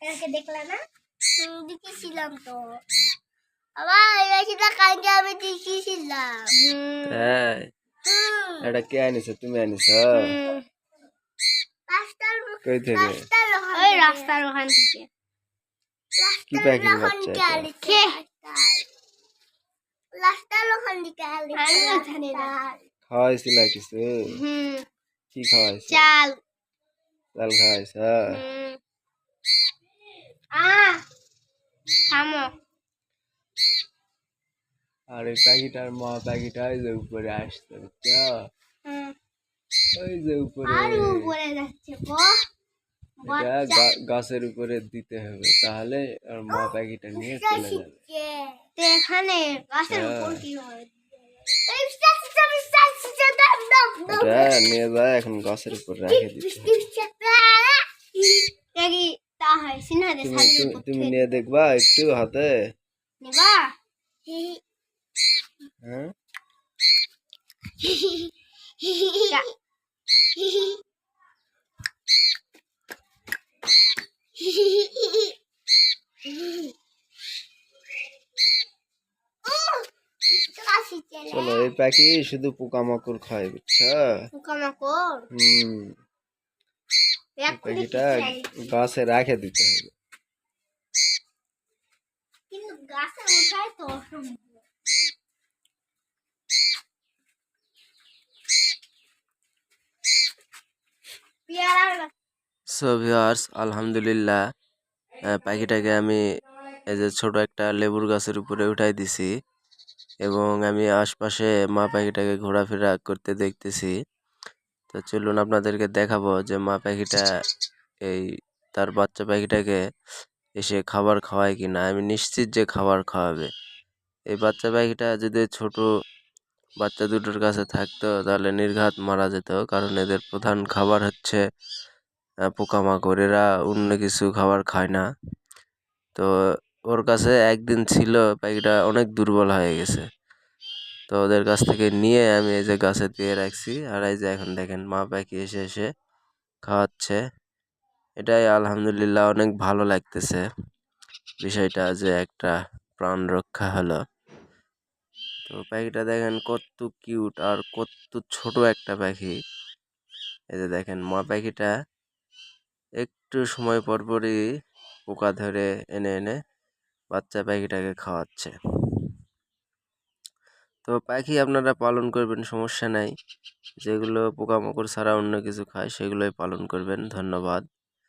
কালকে দেখলা না দেখেছিলাম তো। আবার এসেটা কালকে আমি দেখেছিলাম হুম তাই? হুম। এটা কে আনিছে? তুমি। রাস্তার কই থেকে? ওই রাস্তার ওখান থেকে। কি বাচ্চা এটা? কে? রাস্তার। ওখান থেকে আমি জানি খাওয়াইছিল কিছু কি খাওয়াইছ? চাল। চাল খাওয়াইছ? আর এই পাখিটার মা পাখিটা ওই যে উপরে আসছে বুঝছ ওই যে উপরে এটা গাছের উপরে দিতে হবে তাহলে আর মা পাখিটা নিয়ে চলে যাবে এখানে গাছের হ্যাঁ। উপর কি হয় নিয়ে যায় এখন গাছের উপর রেখে দিতে তুমি নিয়ে দেখবা একটু হাতে। নিবা? হ্যাঁ? চলো এই পাখি শুধু পোকামাকড় খায় বুঝছ? পোকামাকড়? হুম। চাই। গাছে রাখে দিতে হবে। কিন্তু গাছে ওঠাই তো অসম্ভব। সো ভিউয়ার্স আলহামদুলিল্লাহ আহ, পাখিটাকে আমি এই যে ছোট একটা লেবুর গাছের উপরে উঠাই দিছি এবং আমি আশপাশে মা পাখিটাকে ঘোরাফেরা করতে দেখতেছি। তো চলুন আপনাদেরকে দেখাবো যে মা পাখিটা এই তার বাচ্চা পাখিটাকে এসে খাবার খাওয়ায় কিনা। আমি নিশ্চিত যে খাবার খাওয়াবে। এই বাচ্চা পাখিটা যদি ছোট বাচ্চা দুটোর কাছে থাকতো, তাহলে নির্ঘাত মারা যেত, কারণ এদের প্রধান খাবার হচ্ছে পোকামাকড়। এরা অন্য কিছু খাবার খায় না। তো ওর কাছে একদিন ছিল, পাখিটা অনেক দুর্বল হয়ে গেছে। তো ওদের কাছ থেকে নিয়ে আমি এই যে গাছে দিয়ে রাখছি। আর এই যে এখন দেখেন মা পাখি এসে এসে খাওয়াচ্ছে। এটাই আলহামদুলিল্লাহ অনেক ভালো লাগতেছে। বিষয়টা যে একটা প্রাণ রক্ষা হলো। তো পাখিটা দেখেন কত কিউট আর কত ছোট একটা পাখি। এই যে দেখেন মা পাখিটা একটু সময় পর পরই পোকা ধরে এনে এনে বাচ্চা পাখিটাকে খাওয়াচ্ছে। তো পাখি আপনারা পালন করবেন, সমস্যা নাই। যেগুলো পোকামাকড় ছাড়া অন্য কিছু খায়, সেগুলোই পালন করবেন। ধন্যবাদ।